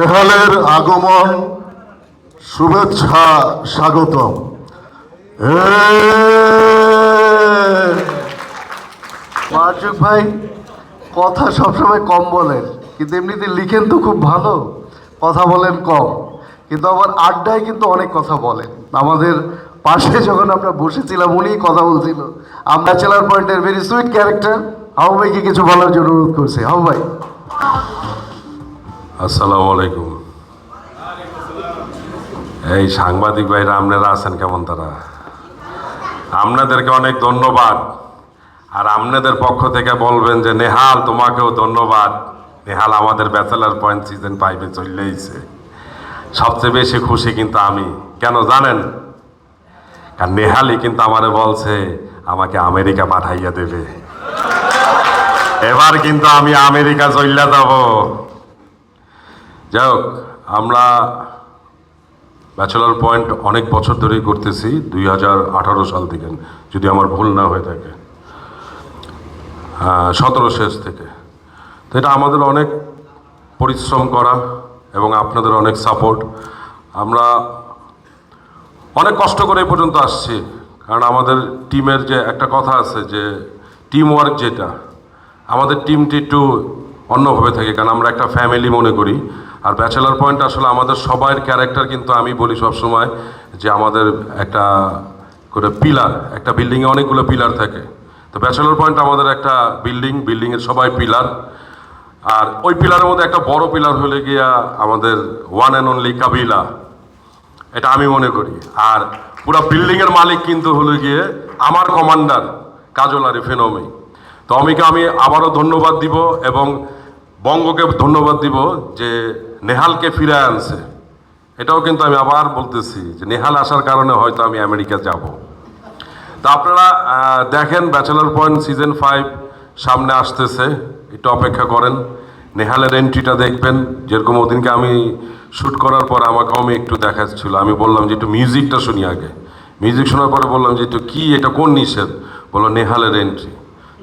নেহালের আগমন, শুভেচ্ছা, স্বাগতম। এ! মার্জুক ভাই, কথা সবসময় কম বলেন, কিন্তু এমনিতে লিখেন তো খুব ভালো, কথা বলেন কম। কিন্তু আবার আড্ডায় কিন্তু অনেক কথা বলেন। আমাদের পাশে যখন আমরা বসেছিলাম, উনিই কথা বলছিল। আমরা চেলার পয়েন্টের ভেরি সুইট ক্যারেক্টার হাউ ভাইকে কিছু বলার জন্য অনুরোধ করছি। হাউ ভাই আসসালামু আলাইকুম। এই সাংবাদিক ভাইরা, আপনারা আছেন কেমন তারা? আপনাদেরকে অনেক ধন্যবাদ। আর আপনাদের পক্ষ থেকে বলবেন যে, নেহাল, তোমাকেও ধন্যবাদ। নেহাল আমাদের ব্যাচেলার পয়েন্ট সিজন ফাইভে চলেইছে সবচেয়ে বেশি খুশি কিন্তু আমি। কেন জানেন? কারণ নেহালই কিন্তু আমারে বলছে, আমাকে আমেরিকা পাঠাইয়া দেবে। এবার কিন্তু আমি আমেরিকা চইলা যাব। যাই হোক আমরা ব্যাচেলার পয়েন্ট অনেক বছর ধরেই করতেছি, দুই হাজার আঠারো সাল থেকে, যদি আমার ভুল না হয়ে থাকে। সতেরো শেষ থেকে। তো এটা আমাদের অনেক পরিশ্রম করা এবং আপনাদের অনেক সাপোর্ট আমরা অনেক কষ্ট করে পর্যন্ত আসছি, কারণ আমাদের টিমের যে একটা কথা আছে যে টিম ওয়ার্ক যেটা, আমাদের টিমটি একটু অন্যভাবে থাকে, কারণ আমরা একটা ফ্যামিলি মনে করি। আর ব্যাচেলার পয়েন্ট আসলে আমাদের সবাইয়ের ক্যারেক্টার কিন্তু আমি বলি সবসময় যে আমাদের একটা করে পিলার একটা বিল্ডিংয়ে অনেকগুলো পিলার থাকে। তো ব্যাচেলার পয়েন্ট আমাদের একটা বিল্ডিং বিল্ডিংয়ের সবাই পিলার আর ওই পিলারের মধ্যে একটা বড় পিলার হলে গিয়া আমাদের ওয়ান অ্যান্ড অনলি কাবিলা এটা আমি মনে করি। আর পুরো বিল্ডিংয়ের মালিক কিন্তু হলো গিয়ে আমার কমান্ডার কাজল আরিফ ফেনমি তো অমিকে আমি আবারও ধন্যবাদ দিব এবং বঙ্গকে ধন্যবাদ দিব যে নেহালকে ফিরে আনছে। এটাও কিন্তু আমি আবার বলতেছি যে নেহাল আসার কারণে হয়তো আমি আমেরিকা যাব। তা আপনারা দেখেন ব্যাচেলর পয়েন্ট সিজন ফাইভ সামনে আসতেছে। একটু অপেক্ষা করেন। নেহালের এন্ট্রিটা দেখবেন। যেরকম ওদিনকে আমি শ্যুট করার পর আমাকে আমি একটু দেখাচ্ছিল। আমি বললাম যে একটু মিউজিকটা শুনি আগে। মিউজিক শোনার পরে বললাম যে একটু কী, এটা কোন নিষেধ? বলল নেহালের এন্ট্রি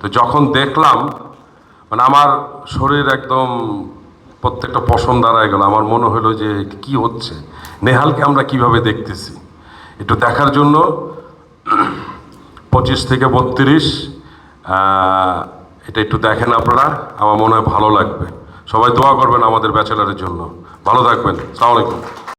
তো যখন দেখলাম মানে আমার শরীর একদম প্রত্যেকটা পছন্দ দাঁড়ায় গেল। আমার মনে হলো যে কি হচ্ছে? নেহালকে আমরা কীভাবে দেখতেছি? একটু দেখার জন্য পঁচিশ থেকে বত্রিশ এটা একটু দেখেন আপনারা, আমার মনে হয় ভালো লাগবে। সবাই দোয়া করবেন আমাদের ব্যাচেলারের জন্য। ভালো থাকবেন। সালাম আলাইকুম।